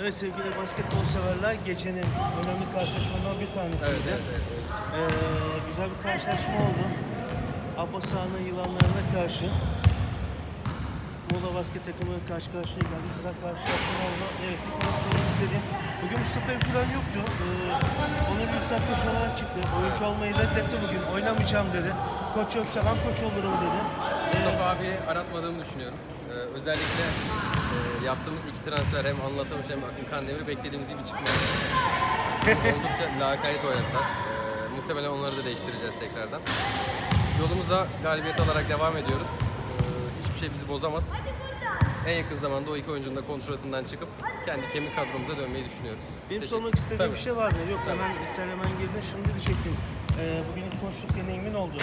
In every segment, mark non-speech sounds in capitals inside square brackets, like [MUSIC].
Evet sevgili basketbol severler gecenin önemli karşılaşmalarından bir tanesiydi. Evet, evet, evet. Ee, güzel bir karşılaşma oldu. Abbas Ağa'nın yılanlarına karşı Muğla basket takımı karşı karşıya geldi. Güzel karşılaşma oldu. Evet ilk olarak sormak istediğim. Bugün Mustafa Evkuran yoktu. Ee, Onur Yüksel koç olarak çıktı. Oyuncu olmayı reddetti bugün. Oynamayacağım dedi. Koç yoksa ben koç olurum dedi. Ee, Mustafa abi aratmadığımı düşünüyorum. Ee, özellikle yaptığımız iki transfer hem anlatamış hem Akın Kandemir beklediğimiz gibi çıkmadı. [LAUGHS] Oldukça lakayt oynadılar. Ee, muhtemelen onları da değiştireceğiz tekrardan. Yolumuza galibiyet alarak devam ediyoruz. Ee, hiçbir şey bizi bozamaz. En yakın zamanda o iki oyuncunun da kontratından çıkıp kendi kemik kadromuza dönmeyi düşünüyoruz. Benim Teşekkür- sormak istediğim Tabii. bir şey vardı. Yok Tabii. hemen sen hemen girdin. Şunu diyecektim. Ee, bugün ilk konuştuk deneyimin oldu.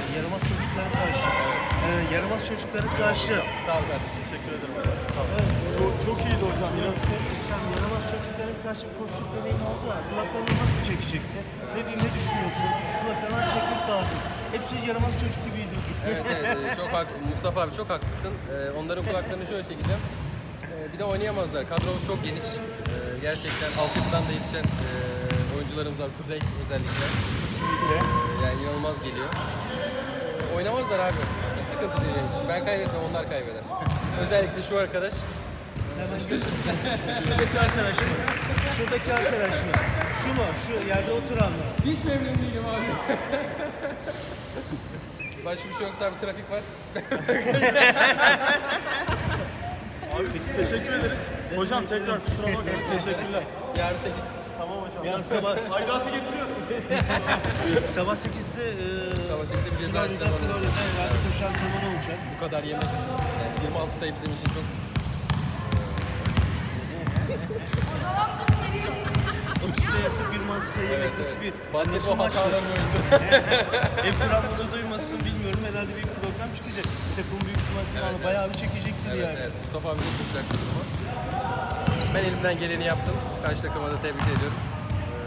Hani yaramaz çocuklara karşı. Ee, yaramaz çocuklara karşı. Sağ ol kardeşim. Teşekkür ederim. Evet. Çok, çok iyiydi hocam. Diyeceğim. Yaramaz çocuklara karşı koştuk deneyimi oldu. ya, Kulaklarını nasıl çekeceksin? Ne, diye- ne düşünüyorsun? Kulaklarından çekmek lazım. Hepsi yaramaz çocuk gibiydi. Evet evet e, çok haklı. Mustafa abi çok haklısın. E, onların kulaklarını şöyle çekeceğim. E, bir de oynayamazlar. Kadromuz çok geniş. Gerçekten altyapıdan da yetişen e, oyuncularımız var. Kuzey özellikle. E, yani inanılmaz geliyor. E, oynamazlar abi. Hiç sıkıntı değil benim için. Ben kaybetmem onlar kaybeder. [LAUGHS] özellikle şu arkadaş. Şuradaki arkadaş mı? Şuradaki arkadaş mı? Şu mu? Şu yerde oturan mı? Hiç memnun değilim abi. Başka bir şey yoksa bir trafik var. [LAUGHS] Abi teşekkür ederiz. Hocam tekrar kusura bakmayın. Teşekkürler. Yarın 8. Tamam hocam. Yarın sabah Haydatı getiriyorum. [LAUGHS] sabah 8'de e, Sabah 8'de bir ceza Florida, antrenmanı Florida herhalde koşu antrenmanı olacak. Bu kadar yemek. Yani 26 sayı bizim için çok 30 sayı atıp 26 sayı bir basketbol nasıl maçtı? hatalarını oyundu. [LAUGHS] Hep Kur'an bunu duymasın bilmiyorum. Herhalde bir program çıkacak. Takım büyük ihtimalle Evet, bayağı bir çekecektir evet, yani. evet. Mustafa abi de bu durumu. Ben elimden geleni yaptım. Karşı takıma da tebrik ediyorum.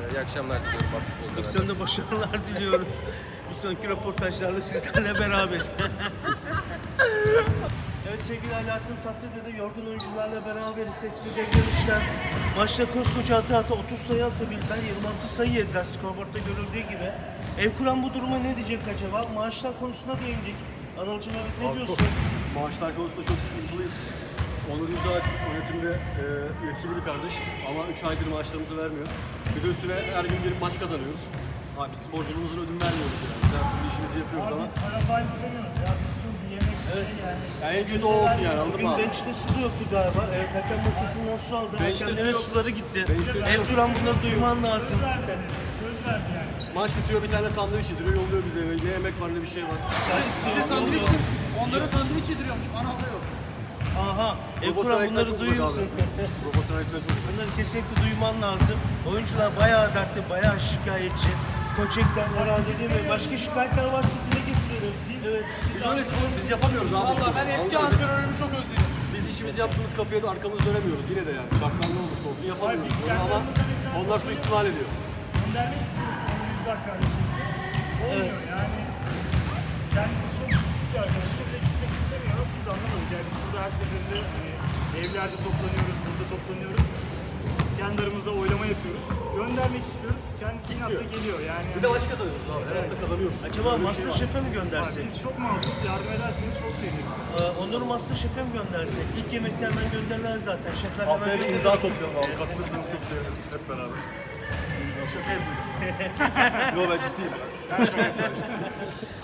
Ee, iyi akşamlar diliyorum basketbol severler. sana da başarılar diliyoruz. [LAUGHS] Bir sonraki röportajlarla sizlerle beraberiz. [LAUGHS] evet sevgili Alaaddin Tatlıdede yorgun oyuncularla beraberiz. Hepsi devre Maçta koskoca hata hata 30 sayı atabildiler. 26 sayı yediler skorboardta görüldüğü gibi. Evkuran bu duruma ne diyecek acaba? Maaşlar konusuna değindik. Anılcım evet ne Abi diyorsun? çok- Maaşlar konusunda çok sıkıntılıyız. Onur Yüzal yönetimde e, yetkili bir kardeş ama 3 aydır maaşlarımızı vermiyor. Bir de üstüne her gün gelip maç kazanıyoruz. Abi sporculuğumuzun ödün vermiyoruz yani. Biz her türlü işimizi yapıyoruz ama. Biz para falan istemiyoruz ya. Biz bir yemek, şey yani. Yani en kötü o olsun yani anladın Bugün mı abi? bench'te su da yoktu galiba. Evet, hakem masasından su aldı. Bench'te su yok. suları gitti. Yok. Evkuran bunları duyman lazım. Söz verdi. Söz verdi yani. Maç bitiyor bir tane sandviç yediriyor yolluyor bize eve. Ne yemek var ne bir şey var. Size sandviç, onlara sandviç yediriyormuş. Bana da yok. Aha, Evkuran Profesyonellikten bunları duyuyorsun. abi. Profesyonellikten çok. Bunları kesinlikle duyman lazım. Oyuncular bayağı dertli, bayağı şikayetçi. Koç Ekler herhalde değil mi? Başka şikayetler varsa dile getirelim. Evet. Biz öyle spor biz yapamıyoruz abi. Valla ben eski antrenörümü çok özledim. Biz işimizi yaptığımız kapıya da arkamızı dönemiyoruz yine de yani. Şartlar ne olursa olsun yapamıyoruz. Biz bunu kendi ama onlar suistimal ediyor. Göndermek istiyoruz. Yüzler kardeşimize. Olmuyor yani. Kendisi çok güçsüz bir arkadaşımız ve gitmek istemiyor. Biz anlamadık. Yani biz burada her seferinde hani, evlerde toplanıyoruz, burada toplanıyoruz. Kendi aramızda oylama yapıyoruz. Göndermek istiyoruz. Kendisi inatla geliyor yani. Bir de maç kazanıyoruz abi. Her hafta kazanıyoruz. Acaba bir şey var. Masterchef'e mi Abi göndersek? biz çok mağduruz. Yardım ederseniz çok seviniriz. Ee, Onur'u Masterchef'e mi göndersek? İlk yemekler hemen gönderilen zaten. Şefler hemen Haftaya bir gönderir. imza toplayalım abi. Katılırsanız çok seviniriz hep beraber. Şaka yapıyorum. [LAUGHS] Yo ben ciddiyim.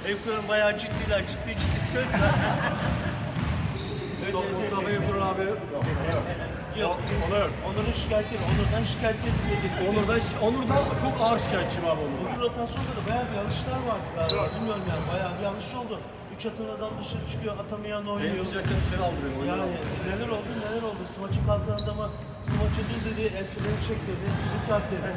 Evkuran bayağı ciddiler, ciddi ciddi söylüyorlar. Mustafa, Yıldırım abi. Yok, Onur. Onur'un şikayetleri, Onur'dan şikayetleri dile getiriyor. Onur'dan, Onur'dan çok ağır şikayetçiyim abi Onur'dan. Bugün rotasyonda da bayağı bir yanlışlar var. galiba. Bilmiyorum yani bayağı bir yanlış oldu. Üç atan adam dışarı çıkıyor, atamayan En oynuyor. sıcaktan içeri aldı beni. oyunu. Yani neler oldu neler oldu. Smaçı kalkan adama smaçı dur dedi, el freni çek dedi, bir kart dedi.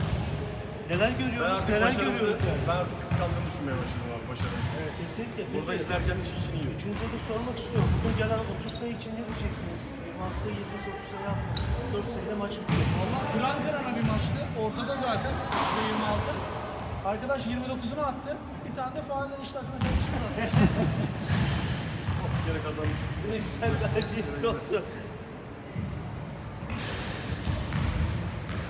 Neler Ben görüyoruz, artık neler başarımızı- görüyoruz yani. Ben artık kıskandığımı düşünmeye başladım abi başarımı. Evet, kesinlikle. Burada Peki, izlerken işin için iyi. Üçünüze de sormak istiyorum. Bugün gelen 30 sayı için ne diyeceksiniz? 26 sayı, 70, 30 sayı yaptınız. 4 sayıda maç bitti. Valla kıran kırana bir maçtı. Ortada zaten. %26. Arkadaş 29'unu attı. Bir tane de faalden işte aklına. Nasıl kere kazanmışız. Ne güzel galibiyet oldu.